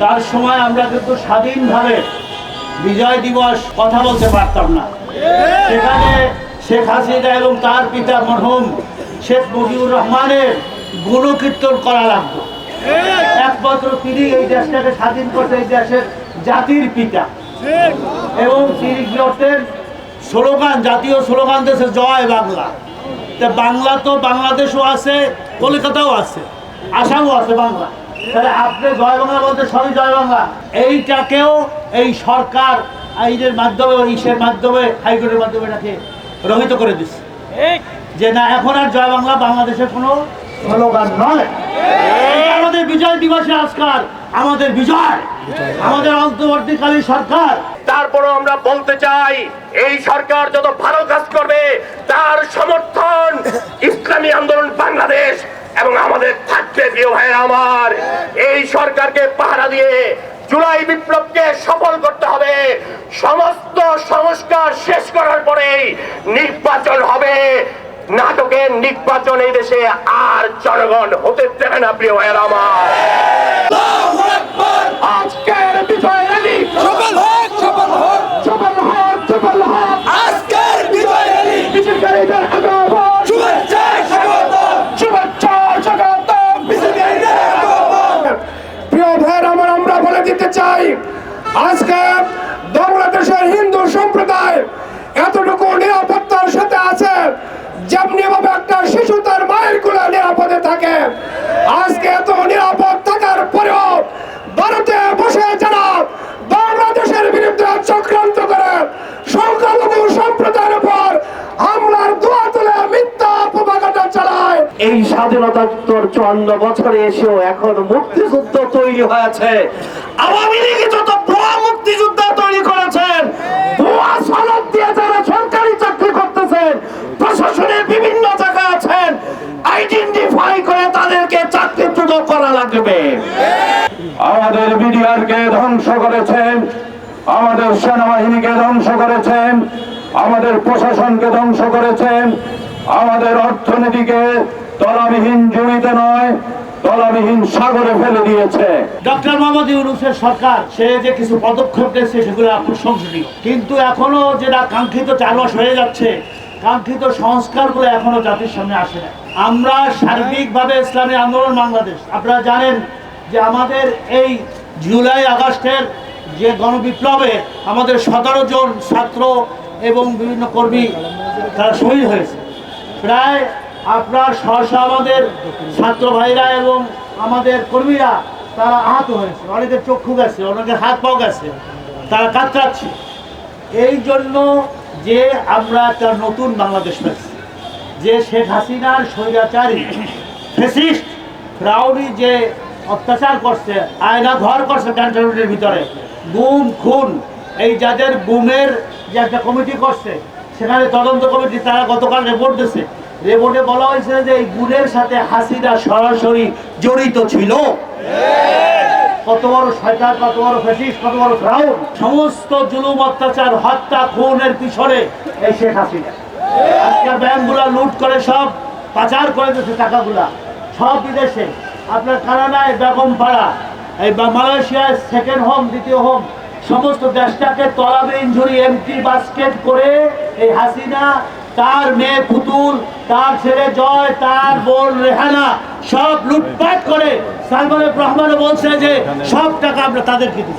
তার সময় আমরা কিন্তু স্বাধীনভাবে বিজয় দিবস কথা বলতে পারতাম না। সেখানে শেখ হাসিনা এবং তার পিতা মরহুম শেখ মুজিবুর রহমানের গুণকীর্তন করা লাগতো। একমাত্র তিনি এই দেশটাকে স্বাধীন করতে এই দেশের জাতির পিতা। এবং তিনি করতেন স্লোগান, জাতীয় স্লোগান দেশে জয় বাংলা। বাংলা তো বাংলাদেশও আছে, কলকাতাও আছে, আসামও আছে বাংলা তাহলে আপনি জয় বাংলা বলতে সবই জয় বাংলা। এইটাকেও এই সরকার আইনের মাধ্যমে ইসের মাধ্যমে হাইকোর্টের মাধ্যমে এটাকে রহিত করে দিচ্ছে। যে না এখন আর জয় বাংলা বাংলাদেশের কোনো স্লোগান নয়। আমাদের বিজয় দিবসে আজকাল আমাদের বিজয় আমাদের অন্তর্বর্তীকালীন সরকার। তারপরও আমরা বলতে চাই এই সরকার যত ভালো কাজ করবে তার সমর্থন ইসলামী আন্দোলন বাংলাদেশ এবং আমাদের থাকবে প্রিয় ভাই আমার। সরকারকে পাহারা দিয়ে জুলাই বিপ্লবকে সফল করতে হবে। সমস্ত সংস্কার শেষ করার পরেই নির্বাচন হবে। নাটকের নির্বাচন এই দেশে আর জনগণ হতে চায় না প্রিয় ভাইয়ের আমার আজকের বিজয় র্যালি সফল হোক সফল হোক সফল হোক সফল হোক আজকের বিজয় র্যালি মিছিলকারীদের আগমন শুভেচ্ছা স্বাগত শুভেচ্ছা স্বাগতম মিছিলকারীদের আগমন প্রিয় ভাইয়ের আমার আমরা বলে দিতে চাই আজকে বাংলাদেশের হিন্দু সম্প্রদায় এতটুকু নিরাপত্তার সাথে আছে যেমনি ভাবে একটা শিশু তার মায়ের কোলে নিরাপদে থাকে। আজকে এত নিরাপদ থাকার পরেও ভারতে বসে যারা বাংলাদেশের বিরুদ্ধে চক্রান্ত করে, সংখ্যালঘু সম্প্রদায়ের উপর হামলার দোয়া তুলে মিথ্যা প্রভাকাটা চালায়। এই স্বাধীনতাত্তর চুয়ান্ন বছরে এসেও এখন মুক্তিযুদ্ধ তৈরি হয়েছে। আওয়ামী লীগ যত ভুয়া মুক্তিযুদ্ধ তৈরি করেছেন ভুয়া সনদ দিয়ে যারা সরকারি চাকরি করতেছেন প্রশাসনের বিভিন্ন জায়গায় আছেন আইডেন্টিফাই করে তাদেরকে চাকরিচ্যুত করা লাগবে আমাদের বিডিআরকে ধ্বংস করেছেন, আমাদের সেনাবাহিনীকে ধ্বংস করেছেন, আমাদের প্রশাসনকে ধ্বংস করেছেন, আমাদের অর্থনীতিকে তলাবিহীন জড়িতে নয়, তলাবিহীন সাগরে ফেলে দিয়েছে। ডক্টর মোহাম্মদ ইউনুসের সরকার, সে যে কিছু পদক্ষেপ নিয়েছে, সেগুলো প্রশংসনীয় কিন্তু এখনও যেটা কাঙ্ক্ষিত চার মাস হয়ে যাচ্ছে কাঙ্ক্ষিত সংস্কারগুলো এখনও জাতির সামনে আসে না আমরা সার্বিকভাবে ইসলামী আন্দোলন বাংলাদেশ। আপনারা জানেন যে আমাদের এই জুলাই আগস্টের যে গণবিপ্লবে আমাদের সতেরো জন ছাত্র এবং বিভিন্ন কর্মী তারা শহীদ হয়েছে। প্রায় আপনার সহসা আমাদের ছাত্র ভাইরা এবং আমাদের কর্মীরা তারা আহত হয়েছে। অনেকের চক্ষু গেছে, অনেকের হাত পাও গেছে, তারা কাতরাচ্ছে। এই জন্য যে আমরা একটা নতুন বাংলাদেশ পেয়েছি। যে শেখ হাসিনার স্বৈরাচারী ফেসিস্ট রাউডি যে অত্যাচার করছে, আয়না ঘর করছে ক্যান্টনমেন্টের ভিতরে, গুম, খুন, এই যাদের গুমের যে একটা কমিটি করছে, সেখানে তদন্ত কমিটি তারা গতকাল রিপোর্ট দিচ্ছে রিপোর্টে বলা হয়েছে যে এই গুণের সাথে হাসিনা সরাসরি জড়িত ছিল। কত বড় শয়তান, কত বড় ফেসিস কত বড় ফ্রাউন। সমস্ত জুলুম, অত্যাচার, হত্যা, খুনের পিছনে এই শেখ হাসিনা। আজকের ব্যাংকগুলা লুট করে সব, পাচার করে দিচ্ছে টাকাগুলা। সব বিদেশে। আপনার কানাডায় বেগম পাড়া, এই মালয়েশিয়ায় সেকেন্ড হোম দ্বিতীয় হোম সমস্ত দেশটাকে তলাবে ইঞ্জুরি এমটি বাস্কেট করে এই হাসিনা, তার মেয়ে পুতুল, তার ছেলে জয়, তার বোন রেহানা সব লুটপাট করে সালমান রহমানও বলছে যে সব টাকা আমরা তাদেরকে দিচ্ছি।